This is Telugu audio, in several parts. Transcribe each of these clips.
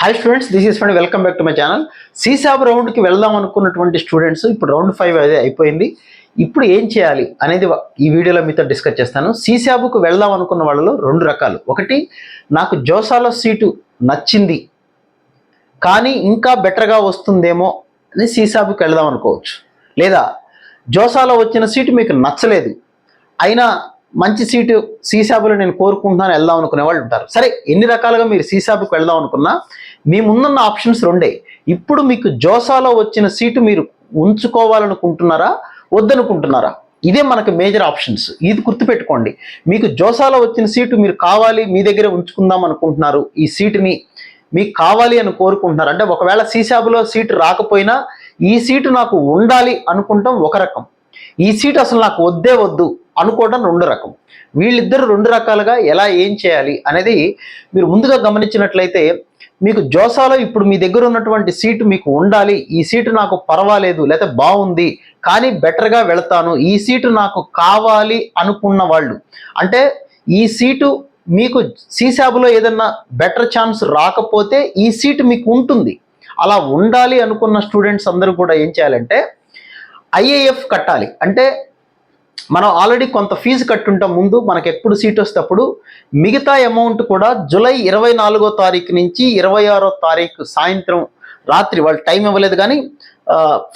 Hi students this is fund welcome back to my channel CSAB రౌండ్కి వెళ్దాం అనుకున్నటువంటి స్టూడెంట్స్ ఇప్పుడు రౌండ్ ఫైవ్ అదే అయిపోయింది. ఇప్పుడు ఏం చేయాలి అనేది ఈ వీడియోలో మీతో డిస్కస్ చేస్తాను. సీసాబుకు వెళ్దాం అనుకున్న వాళ్ళలో రెండు రకాలు. ఒకటి నాకు జోసాలో సీటు నచ్చింది కానీ ఇంకా బెటర్గా వస్తుందేమో అని సీసాబుకి వెళ్దాం అనుకోవచ్చు. లేదా జోసాలో వచ్చిన సీటు మీకు నచ్చలేదు అయినా మంచి సీటు సీసాబులో నేను కోరుకుంటున్నాను వెళ్దాం అనుకునే వాళ్ళు ఉంటారు. సరే ఎన్ని రకాలుగా మీరు సీసాబుకి వెళ్దాం అనుకున్నా మీ ముందున్న ఆప్షన్స్ రెండే. ఇప్పుడు మీకు జోసాలో వచ్చిన సీటు మీరు ఉంచుకోవాలనుకుంటున్నారా? వద్దనుకుంటున్నారా? ఇదే మనకు మేజర్ ఆప్షన్స్. ఇది గుర్తుపెట్టుకోండి. మీకు జోసాలో వచ్చిన సీటు మీరు కావాలి మీ దగ్గరే ఉంచుకుందాం అనుకుంటున్నారు. ఈ సీటుని మీకు కావాలి అని కోరుకుంటున్నారు. అంటే ఒకవేళ సీసాబులో సీటు రాకపోయినా ఈ సీటు నాకు ఉండాలి అనుకుంటాం ఒక రకం. ఈ సీట్ అసలు నాకు వద్దే వద్దు అనుకోవడం రెండు రకం. వీళ్ళిద్దరు రెండు రకాలుగా ఎలా ఏం చేయాలి అనేది మీరు ముందుగా గమనించినట్లయితే మీకు జోసాలో ఇప్పుడు మీ దగ్గర ఉన్నటువంటి సీటు మీకు ఉండాలి. ఈ సీటు నాకు పర్వాలేదు లేకపోతే బాగుంది కానీ బెటర్గా వెళతాను. ఈ సీటు నాకు కావాలి అనుకున్న వాళ్ళు. అంటే ఈ సీటు మీకు సీసాబులో ఏదన్నా బెటర్ ఛాన్స్ రాకపోతే ఈ సీటు మీకు ఉంటుంది. అలా ఉండాలి అనుకున్న స్టూడెంట్స్ అందరూ కూడా ఏం చేయాలంటే ఐఏఎఫ్ కట్టాలి. అంటే మనం ఆల్రెడీ కొంత ఫీజు కట్టుంటాం ముందు మనకు ఎప్పుడు సీట్ వస్తేప్పుడు మిగతా అమౌంట్ కూడా జూలై ఇరవై నాలుగో తారీఖు నుంచి ఇరవై ఆరో తారీఖు సాయంత్రం రాత్రి వాళ్ళు టైం ఇవ్వలేదు కానీ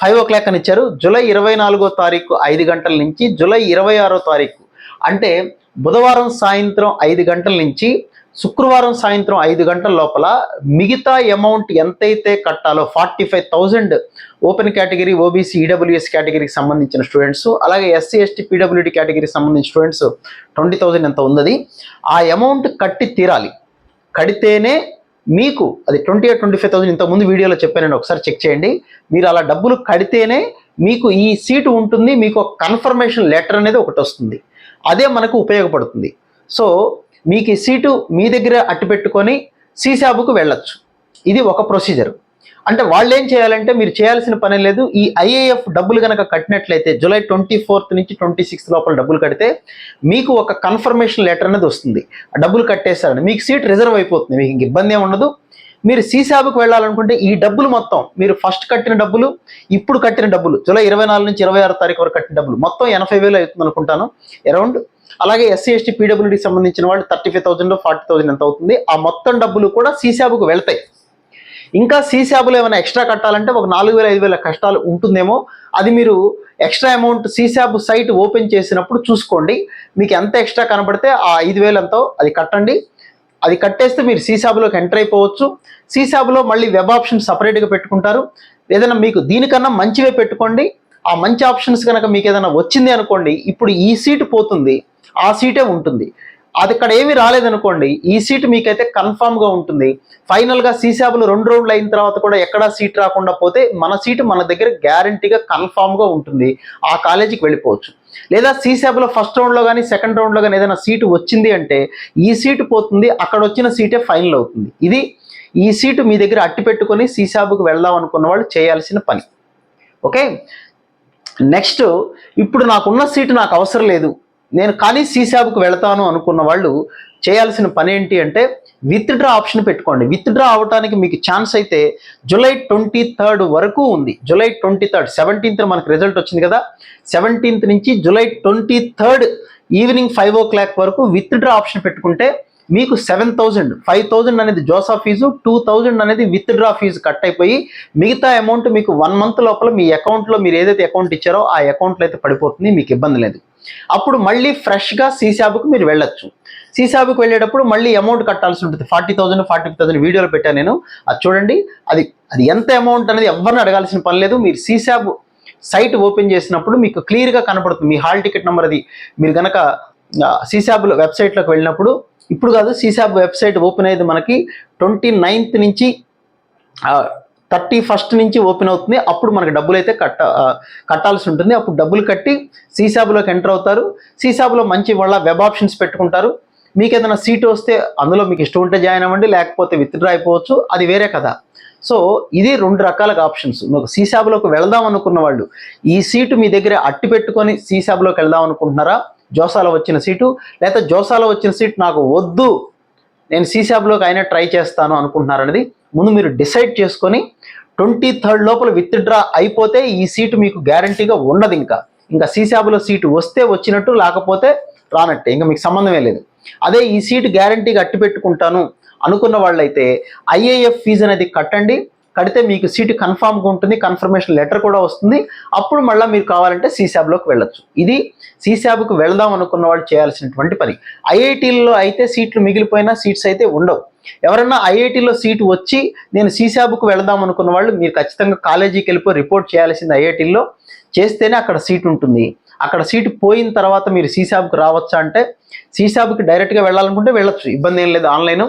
ఫైవ్ ఓ క్లాక్ అని ఇచ్చారు. జూలై ఇరవై నాలుగో తారీఖు ఐదు గంటల నుంచి జూలై ఇరవై ఆరో తారీఖు. అంటే బుధవారం సాయంత్రం ఐదు గంటల నుంచి శుక్రవారం సాయంత్రం ఐదు గంటల లోపల మిగతా అమౌంట్ ఎంతైతే కట్టాలో forty five thousand open category OBC EWS కేటగిరీకి సంబంధించిన స్టూడెంట్స్ అలాగే ఎస్సీ ఎస్టీ పీడబ్ల్యూడి కేటగిరీకి సంబంధించిన స్టూడెంట్స్ ట్వంటీ థౌజండ్ ఎంత ఉందది ఆ అమౌంట్ కట్టి తీరాలి. కడితేనే మీకు అది twenty eight twenty five thousand ఇంతకుముందు వీడియోలో చెప్పానండి ఒకసారి చెక్ చేయండి. మీరు అలా డబ్బులు కడితేనే మీకు ఈ సీటు ఉంటుంది మీకు ఒక కన్ఫర్మేషన్ లెటర్ అనేది ఒకటి వస్తుంది. అదే మనకు ఉపయోగపడుతుంది. సో మీకు ఈ సీటు మీ దగ్గర అట్టి పెట్టుకొని సీసాబుకు వెళ్ళొచ్చు. ఇది ఒక ప్రొసీజర్. అంటే వాళ్ళు ఏం చేయాలంటే మీరు చేయాల్సిన పని లేదు. ఈ ఐఏఎఫ్ డబ్బులు కనుక కట్టినట్లయితే జూలై ట్వంటీ ఫోర్త్ నుంచి ట్వంటీ సిక్స్త్ లోపల డబ్బులు కడితే మీకు ఒక కన్ఫర్మేషన్ లెటర్ అనేది వస్తుంది. ఆ డబ్బులు కట్టేస్తారండి మీకు సీట్ రిజర్వ్ అయిపోతుంది. మీకు ఇంక ఇబ్బంది ఏమి ఉండదు. మీరు సీసాబుకి వెళ్ళాలనుకుంటే ఈ డబ్బులు మొత్తం మీరు ఫస్ట్ కట్టిన డబ్బులు ఇప్పుడు కట్టిన డబ్బులు జూలై ఇరవై నాలుగు నుంచి ఇరవై ఆరు తారీఖు వరకు కట్టిన డబ్బులు మొత్తం ఎనభై వేలు అవుతుంది అనుకుంటాను అరౌండ్. అలాగే ఎస్సీ ఎస్టీ పీడబ్ల్యూడికి సంబంధించిన వాళ్ళు thirty five thousand forty thousand ఎంత అవుతుంది ఆ మొత్తం డబ్బులు కూడా సీసాబుకు వెళ్తాయి. ఇంకా సీసాబులు ఏమైనా ఎక్స్ట్రా కట్టాలంటే ఒక నాలుగు వేల ఐదు వేల కష్టాలు ఉంటుందేమో అది మీరు extra amount CSAB site open చేసినప్పుడు చూసుకోండి. మీకు ఎంత ఎక్స్ట్రా కనబడితే ఆ ఐదు వేలు ఎంతో అది కట్టండి. అది కట్టేస్తే మీరు సీసాబులోకి ఎంటర్ అయిపోవచ్చు. సీసాబులో మళ్ళీ వెబ్ ఆప్షన్ సపరేట్గా పెట్టుకుంటారు. ఏదైనా మీకు దీనికన్నా మంచివే పెట్టుకోండి. ఆ మంచి ఆప్షన్స్ కనుక మీకు ఏదైనా వచ్చింది అనుకోండి ఇప్పుడు ఈ సీటు పోతుంది. ఆ సీటే ఉంటుంది. అది ఇక్కడ ఏమీ రాలేదనుకోండి ఈ సీట్ మీకైతే కన్ఫామ్గా ఉంటుంది. ఫైనల్గా సీసాబులు రెండు రౌండ్లు అయిన తర్వాత కూడా ఎక్కడా సీట్ రాకుండా పోతే మన సీటు మన దగ్గర గ్యారంటీగా కన్ఫామ్గా ఉంటుంది. ఆ కాలేజీకి వెళ్ళిపోవచ్చు. లేదా సీసాబులో ఫస్ట్ రౌండ్లో కానీ సెకండ్ రౌండ్లో కానీ ఏదైనా సీటు వచ్చింది అంటే ఈ సీటు పోతుంది అక్కడ వచ్చిన సీటే ఫైనల్ అవుతుంది. ఇది ఈ సీటు మీ దగ్గర అట్టి పెట్టుకొని సీసాబుకు వెళ్దాం అనుకున్న వాళ్ళు చేయాల్సిన పని. ఓకే నెక్స్ట్ ఇప్పుడు నాకున్న సీటు నాకు అవసరం లేదు. నేను కానీ సీసాబుకు వెళతాను అనుకున్న వాళ్ళు చేయాల్సిన పని ఏంటి అంటే విత్డ్రా ఆప్షన్ పెట్టుకోండి. విత్డ్రా అవడానికి మీకు ఛాన్స్ అయితే జూలై ట్వంటీ థర్డ్ వరకు ఉంది. జూలై ట్వంటీ థర్డ్ సెవెంటీన్త్ మనకు రిజల్ట్ వచ్చింది కదా? సెవెంటీన్త్ నుంచి July twenty third evening five o'clock వరకు విత్డ్రా ఆప్షన్ పెట్టుకుంటే మీకు సెవెన్ థౌజండ్ ఫైవ్ థౌజండ్ అనేది జోసా ఫీజు టూ థౌజండ్ అనేది విత్డ్రా ఫీజు కట్ అయిపోయి మిగతా అమౌంట్ మీకు వన్ మంత్ లోపల మీ అకౌంట్లో మీరు ఏదైతే అకౌంట్ ఇచ్చారో ఆ అకౌంట్లో అయితే పడిపోతుంది మీకు ఇబ్బంది లేదు. అప్పుడు మళ్ళీ ఫ్రెష్గా సీసాబుకు మీరు వెళ్ళొచ్చు. సీసాబుకి వెళ్ళేటప్పుడు మళ్ళీ అమౌంట్ కట్టాల్సి ఉంటుంది. ఫార్టీ థౌసండ్ ఫార్టీ థౌసండ్ వీడియోలో పెట్టాను నేను. అది చూడండి అది అది ఎంత అమౌంట్ అనేది ఎవరిని అడగాల్సిన పని లేదు. మీరు సీసాబు సైట్ ఓపెన్ చేసినప్పుడు మీకు క్లియర్గా కనపడుతుంది. మీ హాల్ టికెట్ నెంబర్ అది. మీరు కనుక సీసాబులో వెబ్సైట్లోకి వెళ్ళినప్పుడు ఇప్పుడు కాదు సీసాబ్ వెబ్సైట్ ఓపెన్ అయ్యేది మనకి ట్వంటీ నైన్త్ నుంచి థర్టీ ఫస్ట్ నుంచి ఓపెన్ అవుతుంది. అప్పుడు మనకి డబ్బులు అయితే కట్ట కట్టాల్సి ఉంటుంది. అప్పుడు డబ్బులు కట్టి సీసాబులోకి ఎంటర్ అవుతారు. సీసాబులో మంచి వాళ్ళ వెబ్ ఆప్షన్స్ పెట్టుకుంటారు. మీకు ఏదైనా సీట్ వస్తే అందులో మీకు ఇష్టం ఉంటే జాయిన్ అవ్వండి లేకపోతే విత్డ్రా అయిపోవచ్చు. అది వేరే కదా సో ఇది రెండు రకాల ఆప్షన్స్ మీకు సీసాబులోకి వెళ్దాం అనుకున్న వాళ్ళు ఈ సీటు మీ దగ్గర అట్టి పెట్టుకొని సీసాబులోకి వెళ్దాం అనుకుంటున్నారా? జోసాలో వచ్చిన సీటు లేదా జోసాలో వచ్చిన సీట్ నాకు వద్దు. నేను సీసాబ్లోకి అయినా ట్రై చేస్తాను అనుకుంటున్నారనేది ముందు మీరు డిసైడ్ చేసుకొని ట్వంటీ థర్డ్ లోపల విత్డ్రా అయిపోతే ఈ సీటు మీకు గ్యారంటీగా ఉండదు ఇంకా. ఇంకా సీసాబులో సీటు వస్తే వచ్చినట్టు లేకపోతే రానట్టే. ఇంకా మీకు సంబంధమే లేదు. అదే ఈ సీటు గ్యారంటీగా అట్టి పెట్టుకుంటాను అనుకున్న వాళ్ళైతే ఐఏఎఫ్ ఫీజు అనేది కట్టండి. కడితే మీకు సీటు కన్ఫామ్గా ఉంటుంది కన్ఫర్మేషన్ లెటర్ కూడా వస్తుంది. అప్పుడు మళ్ళీ మీరు కావాలంటే సీసాబ్లోకి వెళ్ళొచ్చు. ఇది సీసాబ్కి వెళదాం అనుకున్న వాళ్ళు చేయాల్సినటువంటి పని. ఐఐటీల్లో అయితే సీట్లు మిగిలిపోయినా సీట్స్ అయితే ఉండవు. ఎవరన్నా ఐఐటీలో సీటు వచ్చి నేను సీసాబుకు వెళదాం అనుకున్న వాళ్ళు మీరు ఖచ్చితంగా కాలేజీకి వెళ్ళిపోయి రిపోర్ట్ చేయాల్సింది ఐఐటీలో చేస్తేనే అక్కడ సీట్ ఉంటుంది. అక్కడ సీటు పోయిన తర్వాత మీరు సీసాబుకు రావచ్చా అంటే సీసాబుకి డైరెక్ట్గా వెళ్ళాలనుకుంటే వెళ్ళొచ్చు ఇబ్బంది ఏం లేదు ఆన్లైన్.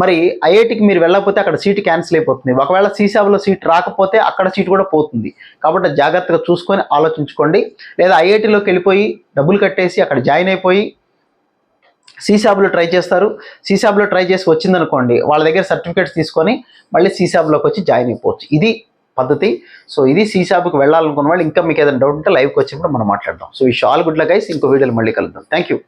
మరి ఐఐటికి మీరు వెళ్ళకపోతే అక్కడ సీట్ క్యాన్సిల్ అయిపోతుంది. ఒకవేళ సీసాబులో సీట్ రాకపోతే అక్కడ సీటు కూడా పోతుంది. కాబట్టి జాగ్రత్తగా చూసుకొని ఆలోచించుకోండి. లేదా ఐఐటిలోకి వెళ్ళిపోయి డబ్బులు కట్టేసి అక్కడ జాయిన్ అయిపోయి సీసాబ్లో ట్రై చేస్తారు. సీసాబ్లో ట్రై చేసి వచ్చిందనుకోండి వాళ్ళ దగ్గర సర్టిఫికేట్స్ తీసుకొని మళ్ళీ సీసాబ్లోకి వచ్చి జాయిన్ అయిపోవచ్చు. ఇది పద్ధతి. సో ఇది సీసాబ్కి వెళ్ళాలనుకున్న వాళ్ళు ఇంకా మీకు ఏదైనా డౌట్ ఉంటే లైవ్కి వచ్చినప్పుడు మనం మాట్లాడదాం. సో ఈ షాల్ గుడ్ల గైస్ ఇంకో వీడియోలు మళ్ళీ కలుద్దాం. Thank you